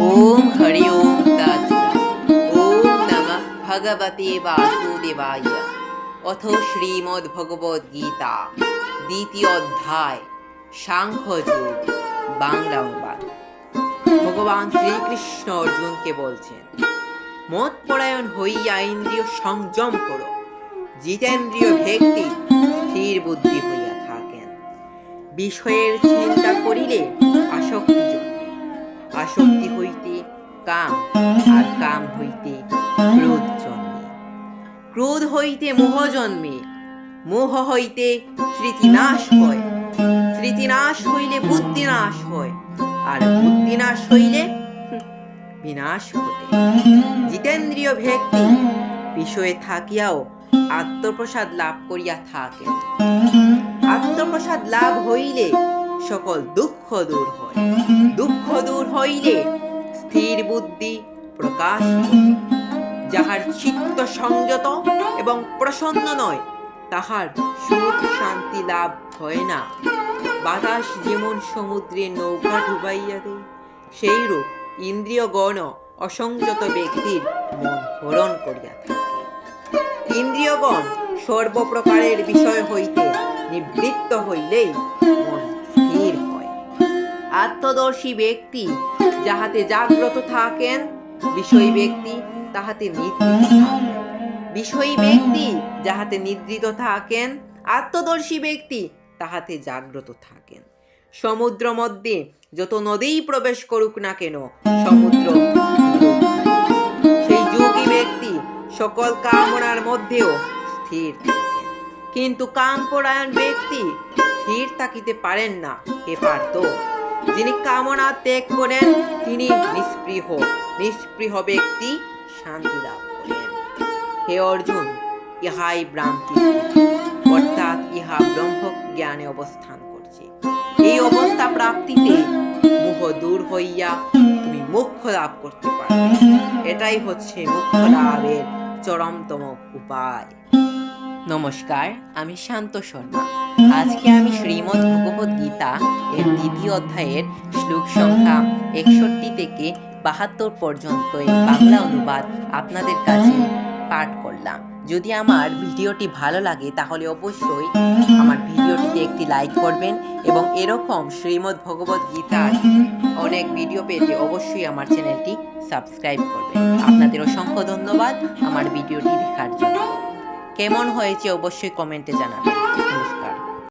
ওম হরি ওম তৎসৎ ওম নমঃ ভগবতে বাসুদেবায় অথ শ্রীমদ্ ভগবদ গীতা দ্বিতীয় অধ্যায় সাংখ্যযোগ বাংলা অনুবাদ ভগবান শ্রীকৃষ্ণ অর্জুনকে বলছেন, মত পরায়ণ হইয়া ইন্দ্রিয় সংযম করো। জিতেন্দ্রিয় ব্যক্তি স্থির বুদ্ধি হইয়া থাকেন। বিষয়ের চিন্তা করিলে আসক্তি জন্মে। আসক্তি হইতে কাম আর কাম হইতে ক্রোধ জন্মে। ক্রোধ হইতে মোহ জন্মে, মোহ হইতে স্মৃতি নাশ হয়। স্মৃতি নাশ হইলে বুদ্ধি নাশ হয় আর বুদ্ধি নাশ হইলে বিনাশ ঘটে। জিতেন্দ্রীয় ব্যক্তি বিষয়ে থাকিয়াও আত্মপ্রসাদ লাভ করিয়া থাকেন আত্মপ্রসাদ লাভ হইলে সকল দুঃখ দূর হয়। দুঃখ দূর হইলে স্থির বুদ্ধি প্রকাশ যাহার চিত্ত সংযত এবং প্রসন্ন নয়, তাহার সুখ শান্তি লাভ হয় না। বাতাস যেমন সমুদ্রে নৌকা ডুবাইয়া দেয়, সেইরূপ ইন্দ্রিয়গণ অসংযত ব্যক্তির মন হরণ করিয়া থাকে। ইন্দ্রিয়গণ সর্বপ্রকারের বিষয় হইতে নিবৃত্ত হইলেই আত্মদর্শী ব্যক্তি, যাহাতে জাগ্রত থাকেন, বিষয়ী ব্যক্তি তাহাতে বিষয়ী ব্যক্তি যাহাতে নিদ্রিত থাকেন, আত্মদর্শী ব্যক্তি তাহাতে জাগ্রত থাকেন। সমুদ্র মধ্যে যত নদীই প্রবেশ করুক না কেন, সমুদ্র সেই যোগী ব্যক্তি সকল কামনার মধ্যেও স্থির থাকেন কিন্তু কামপরায়ণ ব্যক্তি স্থির থাকিতে পারেন না কে পারত যিনি কামনা ত্যাগ করেন, তিনি নিস্পৃহ নিস্পৃহ ব্যক্তি শান্তি লাভ করেন। হে অর্জুন, ইহাই ভ্রান্তি অর্থাৎ ইহা ব্রহ্ম জ্ঞানে অবস্থান করছে। এই অবস্থা প্রাপ্তিতে মোহ দূর হইয়া তুমি মোক্ষ লাভ করতে পারবে। এটাই হচ্ছে মোক্ষ লাভের চরমতম উপায়। নমস্কার, আমি শান্ত শর্মা। আজকে আমি শ্রীমদ্ ভগবত গীতা এর দ্বিতীয় অধ্যায়ের শ্লোক সংখ্যা একষট্টি থেকে বাহাত্তর পর্যন্ত এই বাংলা অনুবাদ আপনাদের কাছে পাঠ করলাম। যদি আমার ভিডিওটি ভালো লাগে, তাহলে অবশ্যই আমার ভিডিওটিতে একটি লাইক করবেন এবং এরকম শ্রীমদ্ ভগবত গীতার অনেক ভিডিও পেতে অবশ্যই আমার চ্যানেলটি সাবস্ক্রাইব করবেন। আপনাদের অসংখ্য ধন্যবাদ আমার ভিডিওটি দেখার জন্য। কেমন হয়েছে অবশ্যই কমেন্টে জানাবেন।